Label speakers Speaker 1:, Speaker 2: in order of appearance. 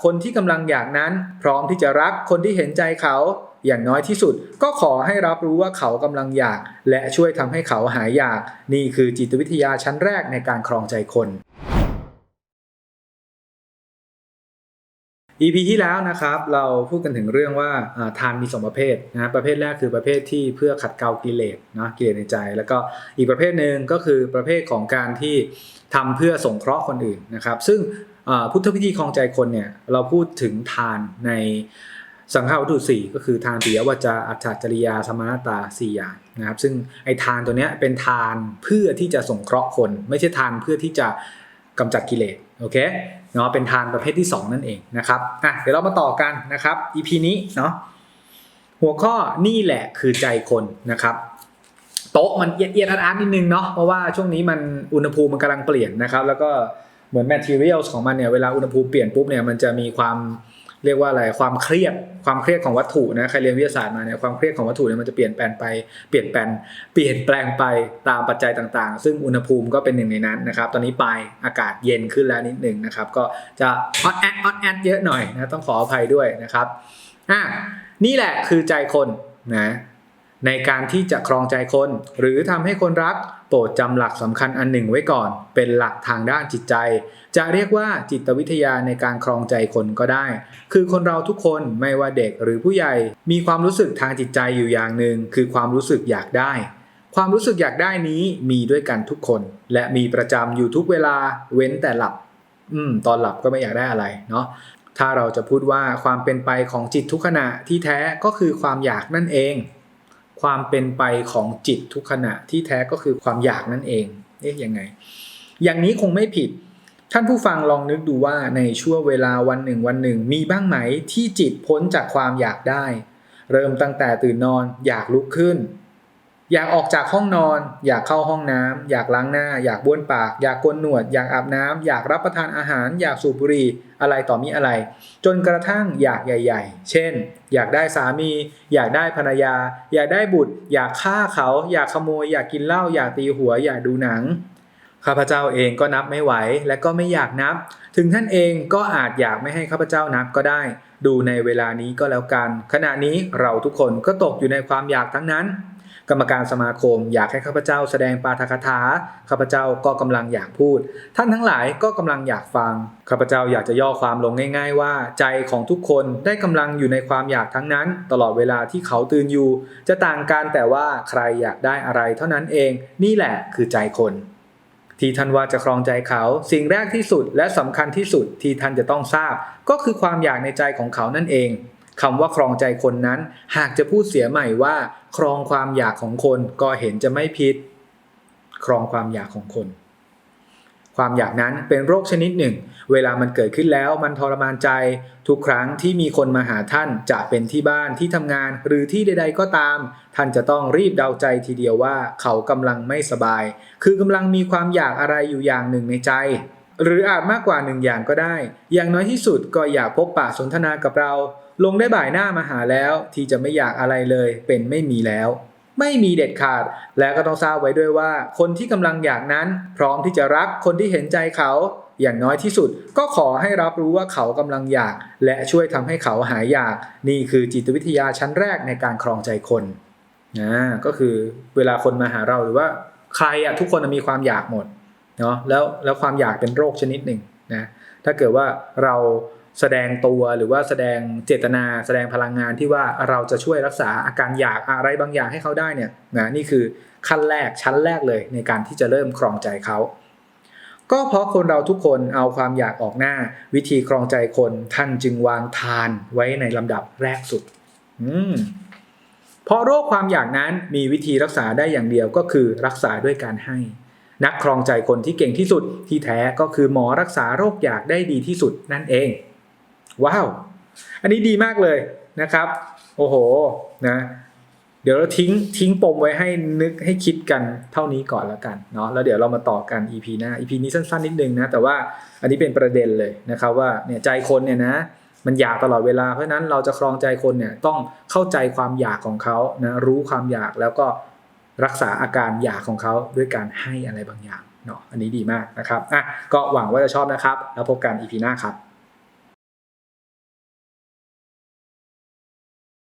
Speaker 1: คนที่กำลังอยากนั้น พร้อมที่จะรักคนที่เห็นใจเขาอย่างน้อยที่สุด ก็ขอให้รับรู้ว่าเขากำลังอยาก และช่วยทำให้เขาหายอยาก นี่คือจิตวิทยาชั้นแรกในการครองใจคน EP ที่แล้วนะครับเราพูดกันถึงเรื่องว่าทานมีสองประเภทนะประเภทแรกคือประเภทที่เพื่อขัดเกลากิเลสนะกิเลสในใจ แล้วก็อีกประเภทหนึ่งก็คือประเภทของการที่ทำเพื่อสงเคราะห์คนอื่นนะครับ ซึ่ง พุทธพิธีครองใจคนเนี่ยเราพูดถึงทานในสังฆาวัตถุสี่ก็คือทานปิยวาจาอัจฉจริยาสมานตาสี่อย่างนะครับ ซึ่งไอ้ทานตัวเนี้ยเป็นทานเพื่อที่จะสงเคราะห์คน ไม่ใช่ทานเพื่อที่จะกำจัดกิเลสโอเคเนาะเป็นทานประเภทที่ 2 นั่นเองนะครับอะเดี๋ยวเรามาต่อกันนะครับ EP นี้เนาะหัวข้อนี่แหละคือใจคนนะครับโต๊ะมันเอียดเอียดอาร์ตนิดนึงเนาะเพราะว่าช่วงนี้มันอุณหภูมิมันกำลังเปลี่ยนนะครับ แล้วก็ เหมือน materials ของมันเนี่ยเวลาอุณหภูมิเปลี่ยนปุ๊บเนี่ยมันจะมีความเรียกว่าอะไรความเครียดความเครียดของวัตถุนะใครเรียนวิทยาศาสตร์มาเนี่ยความเครียดของวัตถุเนี่ยมันจะเปลี่ยนแปลงไปเปลี่ยนแปลงเปลี่ยนแปลงไปตามปัจจัยต่างๆ ซึ่งอุณหภูมิก็เป็นหนึ่งในนั้นนะครับ ตอนนี้ปลายอากาศเย็นขึ้นแล้วนิดหนึ่งนะครับ ก็จะออดแอดออดแอดเยอะหน่อยนะต้องขออภัยด้วยนะครับอะนี่แหละคือใจคนนะ ในการที่จะครองใจคน หรือทำให้คนรัก โปรดจำหลักสำคัญอันหนึ่งไว้ก่อน เป็นหลักทางด้านจิตใจ จะเรียกว่าจิตวิทยาในการครองใจคนก็ได้ คือคนเราทุกคนไม่ว่าเด็กหรือผู้ใหญ่ มีความรู้สึกทางจิตใจอยู่อย่างหนึ่งคือความรู้สึกอยากได้ ความรู้สึกอยากได้นี้มีด้วยกันทุกคน และมีประจำอยู่ทุกเวลาเว้นแต่หลับ อืม ตอนหลับก็ไม่อยากได้อะไรเนาะถ้าเราจะพูดว่าความเป็นไปของจิตทุกขณะที่แท้ก็คือความอยากนั่นเอง ความเป็นไปของจิตทุกขณะที่แท้ก็คือความอยากนั่นเอง เอ๊ะยังไง อย่างนี้คงไม่ผิด ท่านผู้ฟังลองนึกดูว่าในช่วงเวลาวันหนึ่งวันหนึ่ง มีบ้างไหมที่จิตพ้นจากความอยากได้ เริ่มตั้งแต่ตื่นนอนอยากลุกขึ้น อยากออกจากห้องนอน อยากเข้าห้องน้ำอยากล้างหน้า อยากบ้วนปาก อยากโกนหนวด อยากอาบน้ำอยากรับประทานอาหาร อยากสูบบุหรี่อะไรต่อมีอะไร จนกระทั่งอยากใหญ่ ๆ เช่น อยากได้สามี อยากได้ภรรยา อยากได้บุตร อยากฆ่าเขา อยากขโมย อยากกินเหล้าอยากตีหัว อยากดูหนังข้าพเจ้าเองก็นับไม่ไหวและก็ไม่อยากนับ ถึงท่านเองก็อาจอยากไม่ให้ข้าพเจ้านับก็ได้ ดูในเวลานี้ก็แล้วกัน ขณะนี้เราทุกคนก็ตกอยู่ในความอยากทั้งนั้น กรรมการสมาคมอยากให้ข้าพเจ้าแสดงปาฐกถาข้าพเจ้าก็กำลังอยากพูด ท่านทั้งหลายก็กำลังอยากฟังข้าพเจ้าอยากจะย่อความลงง่าย ๆ ว่า ใจของทุกคนได้กำลังอยู่ในความอยากทั้งนั้น ตลอดเวลาที่เขาตื่นอยู่ จะต่างกันแต่ว่าใครอยากได้อะไรเท่านั้นเอง นี่แหละคือใจคนที่ท่านว่าจะครองใจเขาสิ่งแรกที่สุดและสำคัญที่สุดที่ท่านจะต้องทราบ ก็คือความอยากในใจของเขานั่นเอง คำว่าครองใจคนนั้น หากจะพูดเสียใหม่ว่า ครองความอยากของคนก็เห็นจะไม่ผิด ครองความอยากของคน ความอยากนั้นเป็นโรคชนิดหนึ่ง เวลามันเกิดขึ้นแล้วมันทรมานใจ ทุกครั้งที่มีคนมาหาท่านจะเป็นที่บ้านที่ทำงานหรือที่ใด ๆ ก็ตาม ท่านจะต้องรีบเดาใจทีเดียวว่า เขากำลังไม่สบาย คือกำลังมีความอยากอะไรอยู่อย่างหนึ่งในใจ หรืออาจมากกว่าหนึ่งอย่างก็ได้ อย่างน้อยที่สุดก็อยากพบปะสนทนากับเรา ลงได้บ่ายหน้ามาหาแล้ว ที่จะไม่อยากอะไรเลย เป็นไม่มีแล้ว ไม่มีเด็ดขาด และก็ต้องทราบไว้ด้วยว่า คนที่กำลังอยากนั้น พร้อมที่จะรักคนที่เห็นใจเขา อย่างน้อยที่สุด ก็ขอให้รับรู้ว่าเขากำลังอยาก และช่วยทำให้เขาหายอยาก นี่คือจิตวิทยาชั้นแรกในการครองใจคนนะก็คือเวลาคนมาหาเราหรือว่า ใครอะทุกคนมีความอยากหมด เนาะแล้วแล้วความอยากเป็นโรคชนิดหนึ่งนะถ้าเกิดว่าเราแสดงตัวหรือว่าแสดงเจตนา แสดงพลังงานที่ว่าเราจะช่วยรักษาอาการอยากอะไรบางอย่างให้เขาได้เนี่ยนะนี่คือขั้นแรกชั้นแรกเลยในการที่จะเริ่มครองใจเขาก็เพราะคนเราทุกคนเอาความอยากออกหน้าวิธีครองใจคนท่านจึงวางทานไว้ในลำดับแรกสุดอืมเพราะโรคความอยากนั้นมีวิธีรักษาได้อย่างเดียวก็คือรักษาด้วยการให้ นักครองใจคนที่เก่งที่สุดที่แท้ก็คือหมอรักษาโรคอยากได้ดีที่สุดนั่นเอง ว้าว อันนี้ดีมากเลยนะครับ โอ้โหนะเดี๋ยวเราทิ้งทิ้งปมไว้ให้นึกให้คิดกันเท่านี้ก่อนแล้วกันเนาะแล้วเดี๋ยวเรามาต่อกัน EP หน้า EP นี้สั้นๆนิดนึงนะแต่ว่าอันนี้เป็นประเด็นเลยนะครับว่าเนี่ยใจคนเนี่ยนะมันอยากตลอดเวลาเพราะฉะนั้นเราจะครองใจคนเนี่ยต้องเข้าใจความอยากของเขานะรู้ความอยากแล้วก็ รักษาอาการอยากของเขาด้วยการให้อะไรบางอย่างเนาะอันนี้ดีมากนะครับอะก็หวังว่าจะชอบนะครับ แล้วพบกันอีพีหน้าครับ